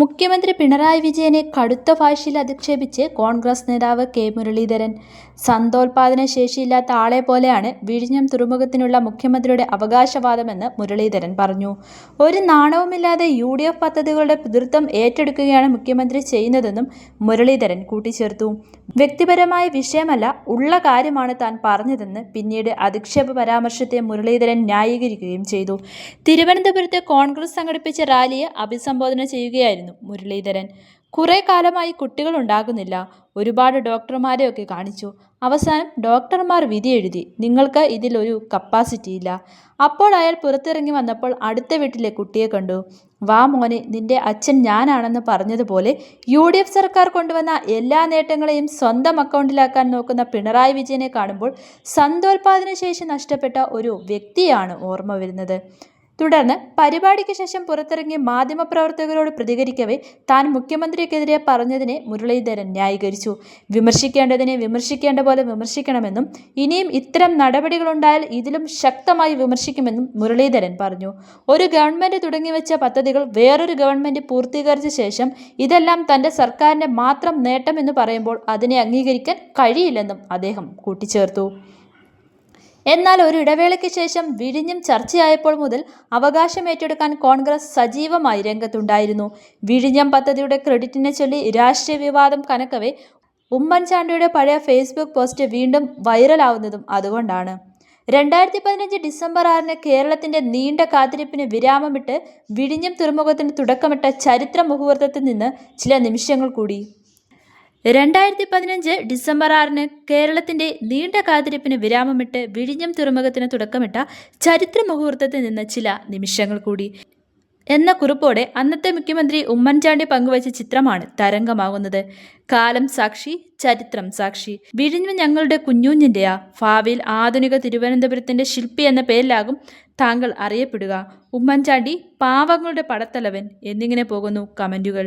മുഖ്യമന്ത്രി പിണറായി വിജയനെ കടുത്ത ഭാഷയിൽ അധിക്ഷേപിച്ച് കോൺഗ്രസ് നേതാവ് കെ മുരളീധരൻ. സന്തോൽപാദന ശേഷിയില്ലാത്ത ആളെ പോലെയാണ് വിഴിഞ്ഞം തുറമുഖത്തിനുള്ള മുഖ്യമന്ത്രിയുടെ അവകാശവാദമെന്ന് മുരളീധരൻ പറഞ്ഞു. ഒരു നാണവുമില്ലാതെ യു ഡി എഫ് പദ്ധതികളുടെ പിതൃത്വം ഏറ്റെടുക്കുകയാണ് മുഖ്യമന്ത്രി ചെയ്യുന്നതെന്നും മുരളീധരൻ കൂട്ടിച്ചേർത്തു. വ്യക്തിപരമായ വിഷയമല്ല ഉള്ള കാര്യമാണ് താൻ പറഞ്ഞതെന്ന് പിന്നീട് അധിക്ഷേപ പരാമർശത്തെ മുരളീധരൻ ന്യായീകരിക്കുകയും ചെയ്തു. തിരുവനന്തപുരത്ത് കോൺഗ്രസ് സംഘടിപ്പിച്ച റാലിയെ അഭിസംബോധന ചെയ്യുകയായിരുന്നു മുരളീധരൻ കുറെ കാലമായി കുട്ടികൾ ഉണ്ടാകുന്നില്ല. ഒരുപാട് ഡോക്ടർമാരെയൊക്കെ കാണിച്ചു. അവസാനം ഡോക്ടർമാർ വിധി എഴുതി. നിങ്ങൾക്ക് ഇതിലൊരു കപ്പാസിറ്റി ഇല്ല. അപ്പോൾ അയാൾ പുറത്തിറങ്ങി വന്നപ്പോൾ അടുത്ത വീട്ടിലെ കുട്ടിയെ കണ്ടു. വാ മോനെ നിന്റെ അച്ഛൻ ഞാനാണെന്ന് പറഞ്ഞതുപോലെ യു ഡി എഫ് സർക്കാർ കൊണ്ടുവന്ന എല്ലാ നേട്ടങ്ങളെയും സ്വന്തം അക്കൗണ്ടിലാക്കാൻ നോക്കുന്ന പിണറായി വിജയനെ കാണുമ്പോൾ സന്തോൽപാദന ശേഷി നഷ്ടപ്പെട്ട ഒരു വ്യക്തിയാണ് ഓർമ്മ വരുന്നത്. തുടർന്ന് പരിപാടിക്ക് ശേഷം പുറത്തിറങ്ങിയ മാധ്യമപ്രവർത്തകരോട് പ്രതികരിക്കവേ താൻ മുഖ്യമന്ത്രിക്കെതിരെ പറഞ്ഞതിനെ മുരളീധരൻ ന്യായീകരിച്ചു. വിമർശിക്കേണ്ടതിനെ വിമർശിക്കേണ്ട പോലെ വിമർശിക്കണമെന്നും ഇനിയും ഇത്തരം നടപടികളുണ്ടായാൽ ഇതിലും ശക്തമായി വിമർശിക്കുമെന്നും മുരളീധരൻ പറഞ്ഞു. ഒരു ഗവൺമെന്റ് തുടങ്ങിവെച്ച പദ്ധതികൾ വേറൊരു ഗവൺമെന്റ് പൂർത്തീകരിച്ച ശേഷം ഇതെല്ലാം തന്റെ സർക്കാരിന്റെ മാത്രം നേട്ടമെന്ന് പറയുമ്പോൾ അതിനെ അംഗീകരിക്കാൻ കഴിയില്ലെന്നും അദ്ദേഹം കൂട്ടിച്ചേർത്തു. എന്നാൽ ഒരു ഇടവേളയ്ക്ക് ശേഷം വിഴിഞ്ഞും ചർച്ചയായപ്പോൾ മുതൽ അവകാശം ഏറ്റെടുക്കാൻ കോൺഗ്രസ് സജീവമായി രംഗത്തുണ്ടായിരുന്നു. വിഴിഞ്ഞം പദ്ധതിയുടെ ക്രെഡിറ്റിനെ ചൊല്ലി രാഷ്ട്രീയ വിവാദം കനക്കവേ ഉമ്മൻചാണ്ടിയുടെ പഴയ ഫേസ്ബുക്ക് പോസ്റ്റ് വീണ്ടും വൈറലാവുന്നതും അതുകൊണ്ടാണ്. രണ്ടായിരത്തി പതിനഞ്ച് ഡിസംബർ ആറിന് കേരളത്തിന്റെ നീണ്ട കാത്തിരിപ്പിന് വിരാമമിട്ട് വിഴിഞ്ഞം തുറമുഖത്തിന് തുടക്കമിട്ട ചരിത്ര മുഹൂർത്തത്തിൽ നിന്ന് ചില നിമിഷങ്ങൾ കൂടി. രണ്ടായിരത്തി പതിനഞ്ച് ഡിസംബർ ആറിന് കേരളത്തിന്റെ നീണ്ട കാത്തിരിപ്പിന് വിരാമമിട്ട് വിഴിഞ്ഞം തുറമുഖത്തിന് തുടക്കമിട്ട ചരിത്ര മുഹൂർത്തത്തിൽ നിന്ന് ചില നിമിഷങ്ങൾ കൂടി. എന്ന കുറിപ്പോടെ അന്നത്തെ മുഖ്യമന്ത്രി ഉമ്മൻചാണ്ടി പങ്കുവച്ച ചിത്രമാണ് തരംഗമാകുന്നത്. കാലം സാക്ഷി ചരിത്രം സാക്ഷി. വിഴിഞ്ഞം ഞങ്ങളുടെ കുഞ്ഞുഞ്ഞിന്റെയാ ഭാവിയിൽ ആധുനിക തിരുവനന്തപുരത്തിന്റെ ശില്പി എന്ന പേരിലാകും താങ്കൾ അറിയപ്പെടുക. ഉമ്മൻചാണ്ടി പാവങ്ങളുടെ പടത്തലവൻ. എന്നിങ്ങനെ പോകുന്നു കമന്റുകൾ.